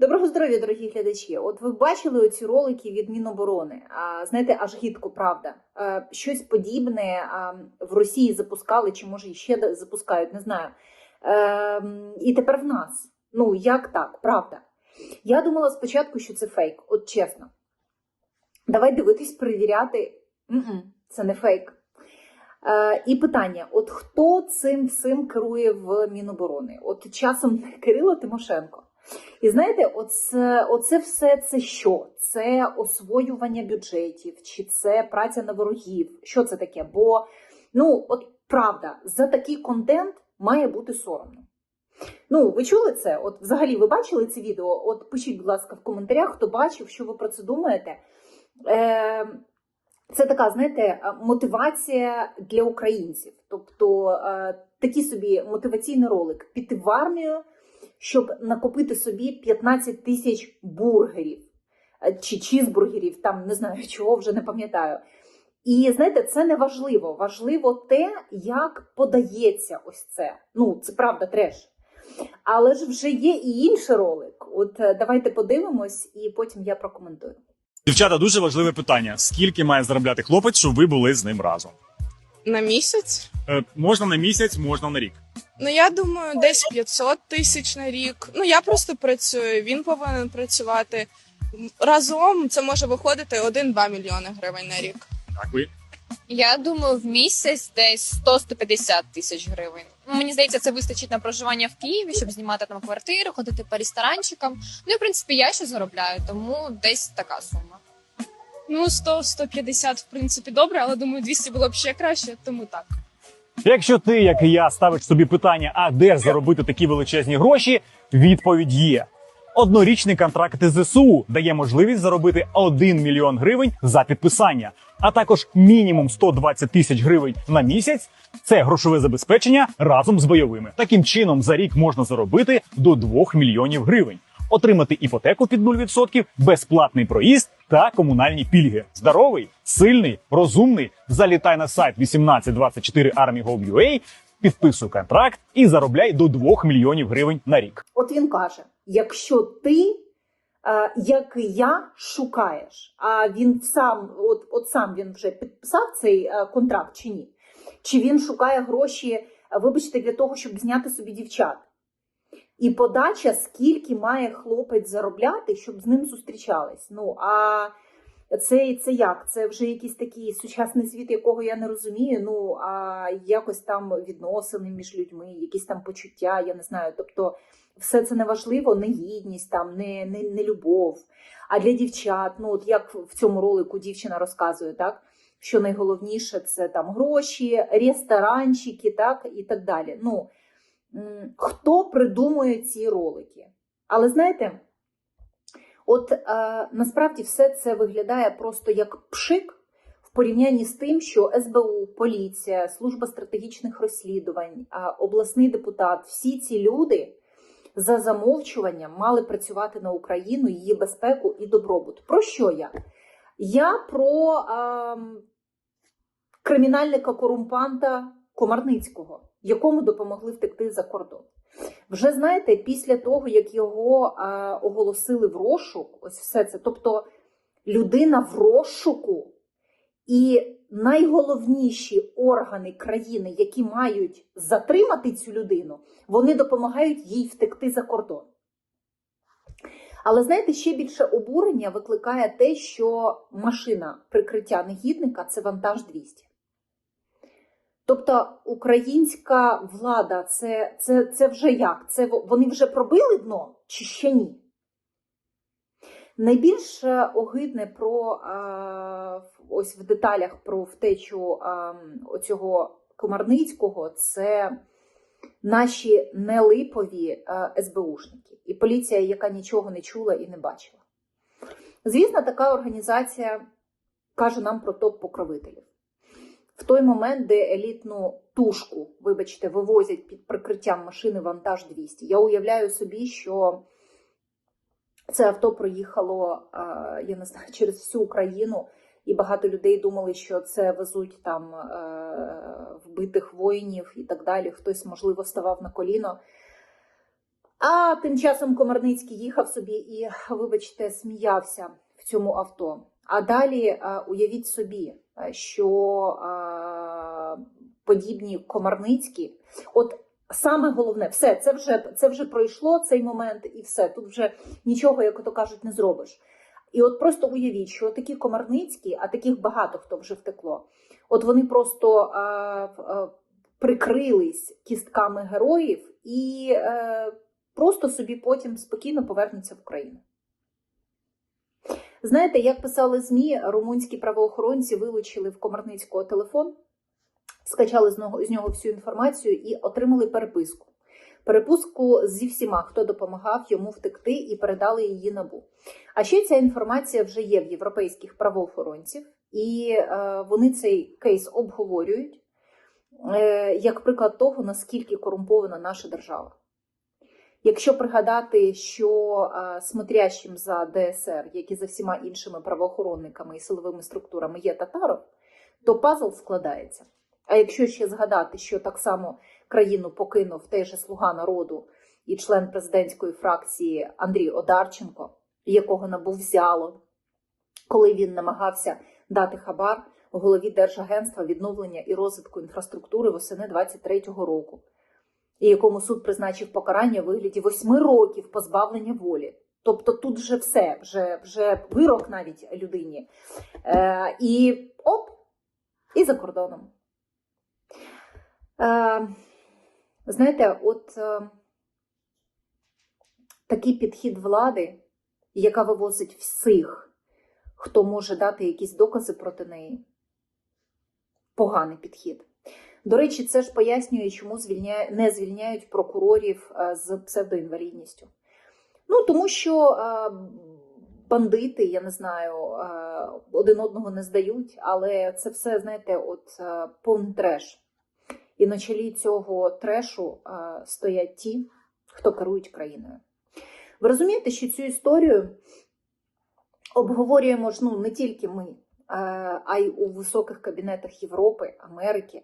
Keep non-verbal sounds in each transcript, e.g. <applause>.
Доброго здоров'я, дорогі глядачі. От ви бачили оці ролики від Міноборони. А, знаєте, аж гідко, правда. А, щось подібне а, в Росії запускали, чи може ще запускають, не знаю. Е, і тепер в нас. Ну, як так, правда. Я думала спочатку, що це фейк, от чесно. Давай дивитись, перевіряти. М-м, це не фейк. Е, і питання: от хто цим всім керує в Міноборони? От часом <laughs> Кирило Тимошенко. І знаєте, оце, оце все це що? Це освоювання бюджетів, чи це праця на ворогів? Що це таке? Бо, ну, от правда, за такий контент має бути соромно. Ну, ви чули це? От взагалі ви бачили це відео? От пишіть, будь ласка, в коментарях, хто бачив, що ви про це думаєте. Е, це така, знаєте, мотивація для українців. Тобто е, такий собі мотиваційний ролик піти в армію, щоб накопити собі 15 тисяч бургерів е, чи чізбургерів, там не знаю <laughs> чого, вже не пам'ятаю. І знаєте, це не важливо. Важливо те, як подається ось це. Ну, це правда, треш. Але ж вже є і інший ролик. От е, давайте подивимось, і потім я прокоментую. Дівчата, дуже важливе питання: скільки має заробляти хлопець, щоб ви були з ним разом? На місяць? Е, можна на місяць, можна на рік. Ну я думаю, десь 500 тисяч на рік. Ну я просто працюю, він повинен працювати. Разом це може виходити 1-2 мільйони гривень на рік. Так ви Я думаю, в місяць десь 100-150 тисяч гривень. Мені здається, це вистачить на проживання в Києві, щоб знімати там квартиру, ходити по ресторанчикам. Ну і в принципі я ще заробляю, тому десь така сума. Ну, 100-150, в принципі, добре, але думаю, 200 було б ще краще, тому так. Якщо ти, як і я, ставиш собі питання, а де заробити такі величезні гроші, відповідь є. Однорічний контракт ЗСУ дає можливість заробити 1 мільйон гривень за підписання, а також мінімум 120 тисяч гривень на місяць. Це грошове забезпечення разом з бойовими. Таким чином за рік можна заробити до 2 мільйонів гривень, отримати іпотеку під 0%, безплатний проїзд та комунальні пільги. Здоровий, сильний, розумний. Залітай на сайт 1824 army.gov.ua, підписуй контракт і заробляй до 2 мільйонів гривень на рік. От він каже: якщо ти, е, як я, шукаєш, а він сам, от, от сам він вже підписав цей е, контракт чи ні? Чи він шукає гроші, вибачте, для того, щоб зняти собі дівчат? І подача, скільки має хлопець заробляти, щоб з ним зустрічались. Ну а це, це як? Це вже якийсь такий сучасний світ, якого я не розумію. Ну а якось там відносини між людьми, якісь там почуття, я не знаю. Тобто, все це не важливо, не гідність, там, не, не, не любов. А для дівчат, ну от як в цьому ролику дівчина розказує, так? Що найголовніше це там гроші, ресторанчики, так і так далі. Ну, хто придумує ці ролики? Але знаєте, от е, насправді все це виглядає просто як пшик в порівнянні з тим, що СБУ, поліція, служба стратегічних розслідувань, е, обласний депутат, всі ці люди за замовчуванням мали працювати на Україну, її безпеку і добробут. Про що я? Я про е, кримінальника корумпанта Комарницького, якому допомогли втекти за кордон. Вже знаєте, після того, як його е, оголосили в розшук, ось все це. Тобто людина в розшуку, і найголовніші органи країни, які мають затримати цю людину, вони допомагають їй втекти за кордон. Але знаєте, ще більше обурення викликає те, що машина прикриття негідника це вантаж 200. Тобто українська влада це, це, це вже як? Це вони вже пробили дно чи ще ні? Найбільш е, огидне про ось в деталях про втечу оцього Комарницького це наші нелипові е, СБУшники і поліція, яка нічого не чула і не бачила. Звісно, така організація каже нам про топ-покровителів. В той момент, де елітну тушку, вибачте, вивозять під прикриттям машини вантаж 200, я уявляю собі, що це авто проїхало, я не знаю, <laughs> через всю Україну, і багато людей думали, що це везуть там е, вбитих воїнів і так далі. Хтось, можливо, ставав на коліно. А тим часом Комарницький їхав собі і, вибачте, сміявся в цьому авто. А далі е, уявіть собі, що е, подібні Комарницькі, от саме головне, все, це вже, це вже пройшло цей момент, і все. Тут вже нічого, як то кажуть, не зробиш. І от просто уявіть, що такі Комарницькі, а таких багато хто вже втекло. От вони просто е, е, прикрились кістками героїв і е, просто собі потім спокійно повернуться в Україну. Знаєте, як писали ЗМІ, румунські правоохоронці вилучили в Комарницького телефон, скачали з нього, всю інформацію і отримали переписку. Переписку зі всіма, хто допомагав йому втекти, і передали її набу. А ще ця інформація вже є в європейських правоохоронців, і е, вони цей кейс обговорюють е, як приклад того, наскільки корумпована наша держава. Якщо пригадати, що е, смотрящим за ДСР, як і за всіма іншими правоохоронниками і силовими структурами є татаров, то пазл складається. А якщо ще згадати, що так само країну покинув той же слуга народу і член президентської фракції Андрій Одарченко, якого набув взяло, коли він намагався дати хабар голові Держагентства відновлення і розвитку інфраструктури восени 23-го року, і якому суд призначив покарання у вигляді восьми років позбавлення волі. Тобто тут вже все, вже, вже вирок навіть людині. Е, і оп, і за кордоном. Е, знаєте, от е, такий підхід влади, яка вивозить всіх, хто може дати якісь докази проти неї. Поганий підхід. До речі, це ж пояснює, чому звільняє, не звільняють прокурорів е, з псевдоінвалідністю. Ну, тому що е, бандити, я не знаю, е, один одного не здають, але це все, знаєте, от повний треш. І на чолі цього трешу стоять ті, хто керують країною. Ви розумієте, що цю історію обговорюємо ж ну, не тільки ми, а й у високих кабінетах Європи, Америки.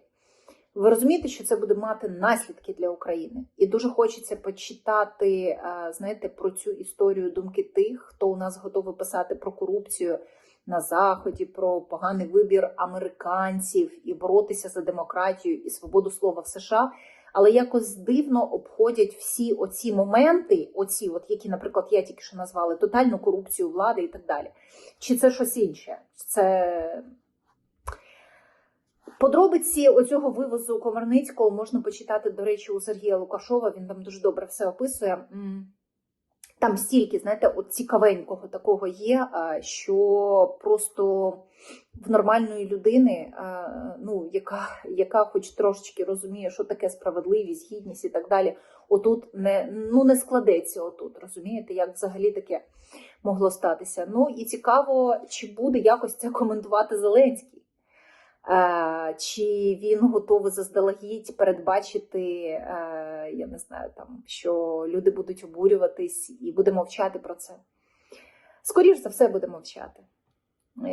Ви розумієте, що це буде мати наслідки для України, і дуже хочеться почитати, е, знаєте, про цю історію думки тих, хто у нас готовий писати про корупцію на заході, про поганий вибір американців і боротися за демократію і свободу слова в США. Але якось дивно обходять всі оці моменти, оці, от які, наприклад, я тільки що назвали тотальну корупцію влади і так далі. Чи це щось інше? Це Подробиці оцього вивозу Комарницького можна почитати, до речі, у Сергія Лукашова. Він там дуже добре все описує. Там стільки, знаєте, от цікавенького такого є, що просто в нормальної людини, ну, яка, яка хоч трошечки розуміє, що таке справедливість, гідність і так далі, отут не, ну, не складеться отут, розумієте, як взагалі таке могло статися. Ну і цікаво, чи буде якось це коментувати Зеленський. Е, Чи він готовий заздалегідь передбачити, е, я не знаю, там, що люди будуть обурюватись і буде мовчати про це? Скоріш за все, буде мовчати.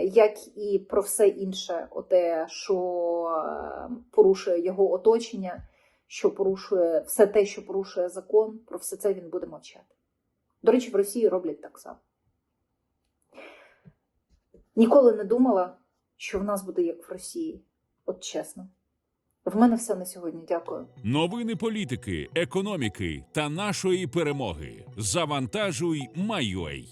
Як і про все інше, оте, що е, порушує його оточення, що порушує все те, що порушує закон, про все це він буде мовчати. До речі, в Росії роблять так само. Ніколи не думала, що в нас буде як в Росії. От чесно. В мене все на сьогодні. Дякую. Новини політики, економіки та нашої перемоги. Завантажуй, Майой.